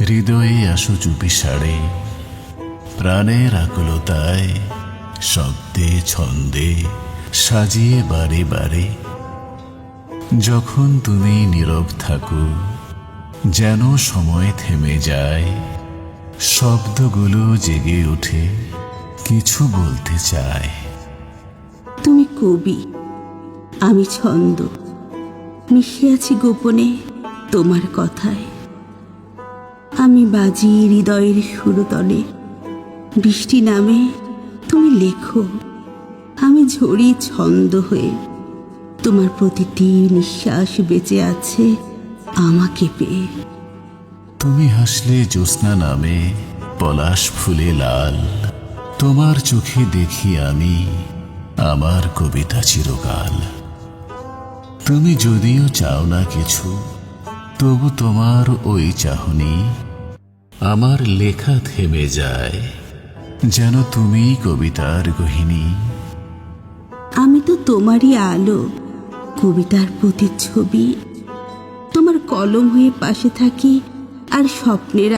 হৃদয়ে আসো চুপি সাড়ে প্রাণের আকুলতায়, শব্দে, ছন্দে, সাজিয়ে বারে বারে। যখন তুমি নীরব থাকো, যেন সময় থেমে যায়, শব্দগুলো জেগে ওঠে, কিছু বলতে চায়। তুমি কবি, আমি ছন্দ, মিশে আছি গোপনে। তোমার কথায়। আমি বাজি হৃদয়ের সুরতলে। বৃষ্টি নামে তুমি লেখো। আমি ঝড়ি ছন্দ হয়ে। তোমার প্রতিটি নিঃশ্বাস বেঁচে আছে আমাকে পেয়ে। তুমি হাসলে জ্যোৎস্না নামে, পলাশ ফুলে লাল। তোমার চোখে দেখি আমি, আমার কবিতা চিরকাল। তুমি যদিও চাও না কিছু তবু তোমার ওই চাহনি আমার লেখা থেমে যায়, যেন তুমি কবিতার গহিনী আমি তো তোমারই আলো, কবিতার প্রতিচ্ছবি। তোমার কলম হয়ে পাশে থাকি আর স্বপ্নের